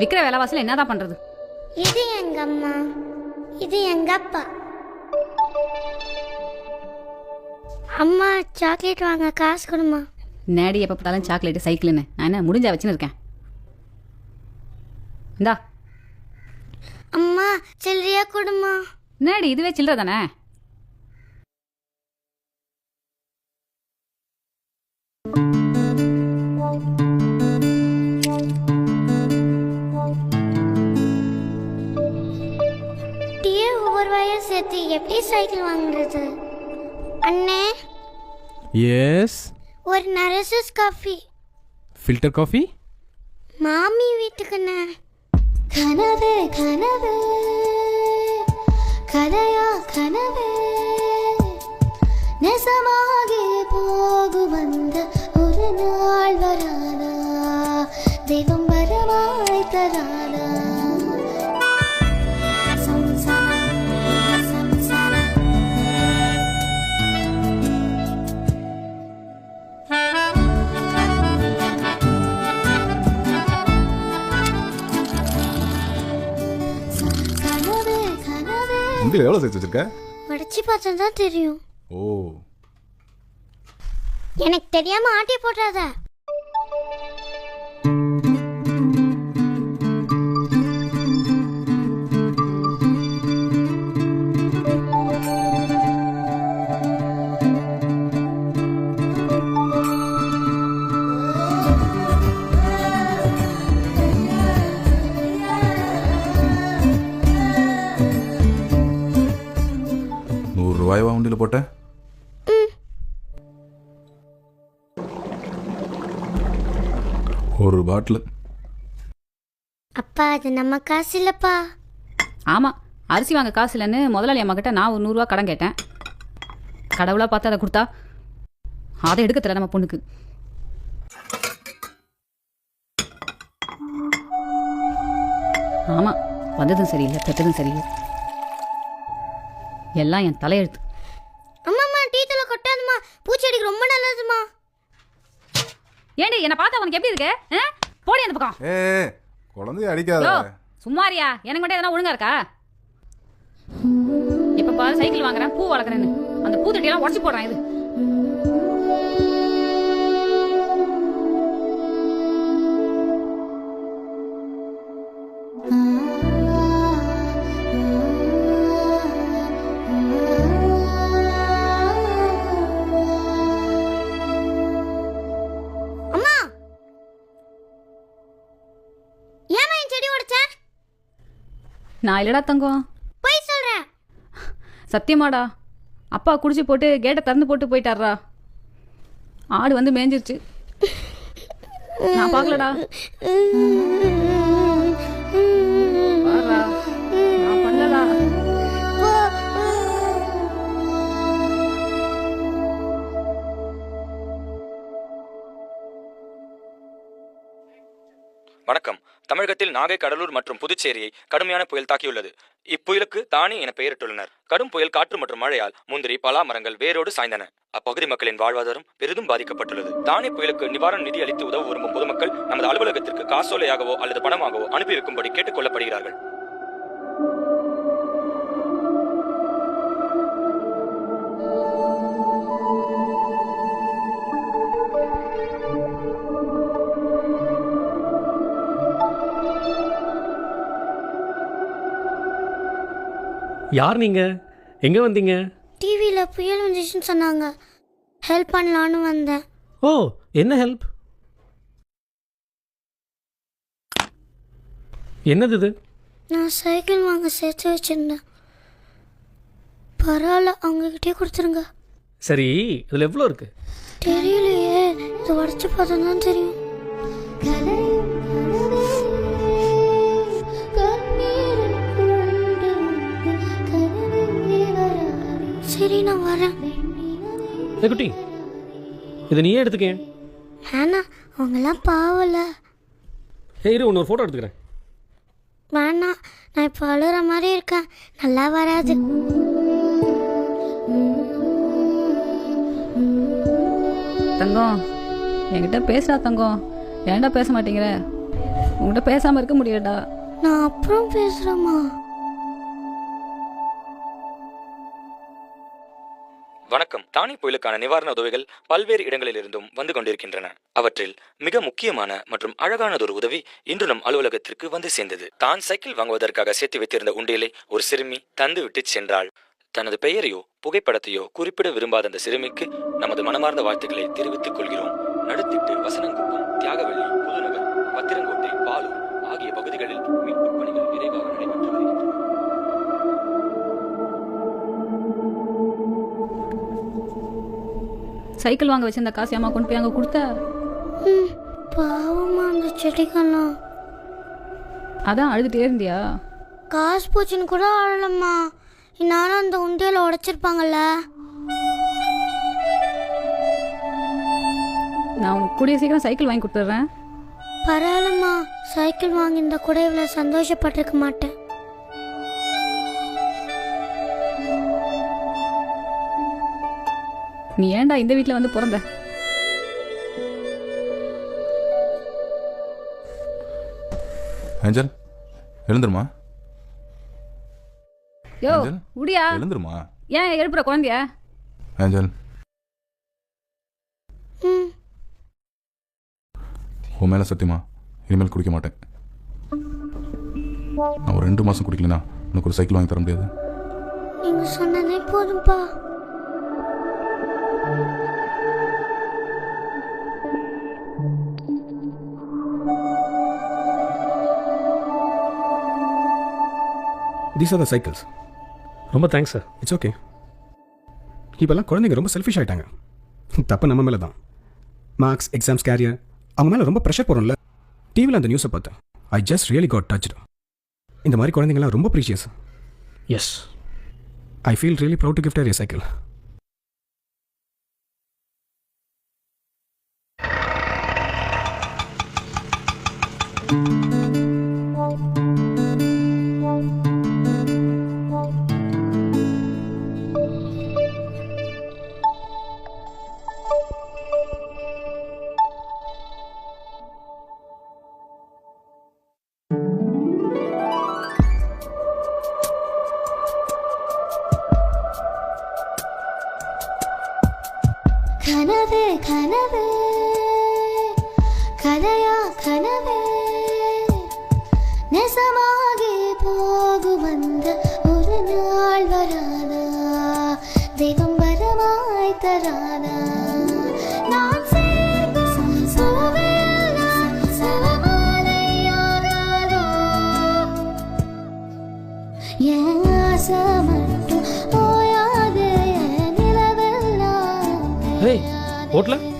விக்கிற விலைவாசில என்னதான் பண்றது? இது எங்க அம்மா இது எங்க அப்பா அம்மா சாக்லேட் வாங்க காசு கொடுமா நேடி எப்போ பார்த்தாலும் சாக்லேட்டு சைக்கிள்னு நான் என்ன முடிஞ்சா வச்சுன்னு இருக்கேன். இந்தா. அம்மா சில்லறையா கொடுமா நேடி இதுவே சில்லற தானே? ஒவ்வொரு வாயா சேர்த்து எப்படி சைக்கிள் வாங்குறது? அண்ணே? எஸ் ஒரு நரசஸ் காஃபி ஃபில்டர் காஃபி மாமி வீட்டுக்குண்ணே. கனவே கனவே. கதையா கனவே. நெசமாகி போகு வந்த ஒரு நாள் வராதா? தெய்வம் வரவாய் தராதா முந்தியில் எவ்வளோ சேர்த்து வச்சிருக்க? உடச்சி பார்த்தா தான் தெரியும். ஓ. எனக்கு தெரியாம ஆட்டி போட்டாத நூறுரூவாயவா வண்டியில் போட்டேன் ஒரு பாட்டில். அப்பா அது நம்ம காசு இல்லப்பா ஆமாம் அரிசி வாங்க காசு இல்லைன்னு முதலாளி அம்மா கிட்ட நான் ஒரு நூறுரூவா கடன் கேட்டேன். கடவுளாக பார்த்து அதை கொடுத்தா அதை எடுக்க தெரியல நம்ம பொண்ணுக்கு. ஆமாம் வந்ததும் சரியில்லை பெற்றதும் சரியில்லை. எல்லாம் என் தலையெழுத்து. அம்மாம்மா டீ தலை கொட்டாதுமா பூச்செடிக்கு ரொம்ப நல்லதுமா ஏண்டி என்னை பார்த்தா உனக்கு எப்படி இருக்கு? ஆ? போடி அந்த பக்கம். ஏ குழந்தைய அடிக்காத. சும்மாரியா? எனக்கு மட்டும் எதனா ஒழுங்கா இருக்கா? எப்ப பாரு சைக்கிள் வாங்குறேன் பூ வளர்க்குறேன்னு. அந்த பூத்தொட்டியெல்லாம் உடச்சி போடுறேன் இது. நான் இல்லடா தங்கம். போய் சொல்றேன் சத்தியமாடா. அப்பா குடிச்சு போட்டு கேட்டை திறந்து போட்டு போயிட்டாரா ஆடு வந்து மேய்ஞ்சிருச்சு நான் பார்க்கலடா. வணக்கம். தமிழகத்தில் நாகை கடலூர் மற்றும் புதுச்சேரியை கடுமையான புயல் தாக்கியுள்ளது. இப்புயலுக்கு தானே என பெயரிட்டுள்ளனர். கடும் புயல் காற்று மற்றும் மழையால் முந்திரி பலா மரங்கள் வேரோடு சாய்ந்தன. அப்பகுதி மக்களின் வாழ்வாதாரம் பெரிதும் பாதிக்கப்பட்டுள்ளது. தானே புயலுக்கு நிவாரண நிதி அளித்து உதவ விரும்பும் பொதுமக்கள் நமது அலுவலகத்திற்கு காசோலையாகவோ அல்லது பணமாகவோ அனுப்பி வைக்கும்படி கேட்டுக் கொள்ளப்படுகிறார்கள் யார் நீங்க? எங்க வந்தீங்க? டிவியில் புயல் வந்துச்சுன்னு சொன்னாங்க. ஹெல்ப் பண்ணலான்னு வந்தேன். ஓ என்ன ஹெல்ப் என்னது இது? நான் சைக்கிள் வாங்க சேர்த்து வச்சிருந்தேன். பரவாயில்ல அவங்ககிட்டயே கொடுத்துருங்க. சரி இதுல எவ்வளோ இருக்கு? தெரியலையே இது உடச்சி பார்த்தா தான் தெரியும். வரேன் ஏ குட்டி இதை நீயே எடுத்துக்க வேணாம் அவங்கெல்லாம் பாவல. ஏய் இரு ஒரு ஃபோட்டோ எடுத்துக்கிறேன். வேணாம் நான் இப்போ அழுகிற மாதிரி இருக்கேன். நல்லா வராது. தங்கம் என்கிட்ட பேசுடா தங்கம். ஏன்டா பேச மாட்டேங்கிற? உங்கள்கிட்ட பேசாமல் இருக்க முடியலடா. நான் அப்புறம் பேசுகிறேம்மா வணக்கம். தானே புயலுக்கான நிவாரண உதவிகள் பல்வேறு இடங்களிலிருந்தும் வந்து கொண்டிருக்கின்றன. அவற்றில் மிக முக்கியமான மற்றும் அழகானதொரு உதவி இன்று நம் அலுவலகத்திற்கு வந்து சேர்ந்தது. தான் சைக்கிள் வாங்குவதற்காக சேர்த்து வைத்திருந்த உண்டியலை ஒரு சிறுமி தந்துவிட்டு சென்றாள். தனது பெயரையோ புகைப்படத்தையோ குறிப்பிட விரும்பாத அந்த சிறுமிக்கு நமது மனமார்ந்த வாழ்த்துக்களை தெரிவித்துக் கொள்கிறோம். நடுத்திட்டு வசனங்குப்பம் தியாகவெளி புதுநகர். சைக்கிள் வாங்க வச்சிருந்த காசு அம்மா கொண்டு போய் அங்கே கொடுத்த? பாவமா அந்த செடிகள்லாம். அதான் அழுதுட்டே இருந்தியா? காசு போச்சுன்னு கூட ஆடலம்மா இந்நாளும் அந்த உண்டியல உடைச்சிருப்பாங்கல்ல. நான் உனக்கு கூடிய சீக்கிரம் சைக்கிள் வாங்கி கொடுத்துட்றேன். பரவாயில்லம்மா. சைக்கிள் வாங்கியிருந்தா கூட இவ்வளோ சந்தோஷப்பட்டிருக்க மாட்டேன். நீ ஏன்டா இந்த வீட்டில் வந்து பிறந்த? ஏஞ்சல் எழுந்துருமா? யோ? உடியா? எழுந்துருமா? ஏன் எழுப்புற குழந்தைய? ஏஞ்சல். உன் மேலே சத்தியமா இனிமேல் குடிக்க மாட்டேன். நான் ஒரு ரெண்டு மாதம் குடிக்கலனா உனக்கு ஒரு சைக்கிள் வாங்கி தர முடியாது. நீங்கள் சொன்னதே போதும்ப்பா தீஸ் ஆர் த சைக்கிள்ஸ் ரொம்ப தேங்க்ஸ் சார் இட்ஸ் ஓகே இப்போல்லாம் குழந்தைங்க ரொம்ப செல்ஃபிஷ் ஆயிட்டாங்க. தப்பு நம்ம மேலே தான். மார்க்ஸ் எக்ஸாம்ஸ் கேரியர் அவங்க மேலே ரொம்ப ப்ரெஷர் போடும்ல டிவியில் அந்த நியூஸை பார்த்தேன். I just really got touched இந்த மாதிரி குழந்தைங்கலாம் ரொம்ப precious yes I feel really proud to gift a cycle கனவே கனவே. கதையா கனவே. நெசமாகி போகும் அந்த ஒரு நாள் வராதா? தெய்வம் வரமாய் தராதா? હોટલા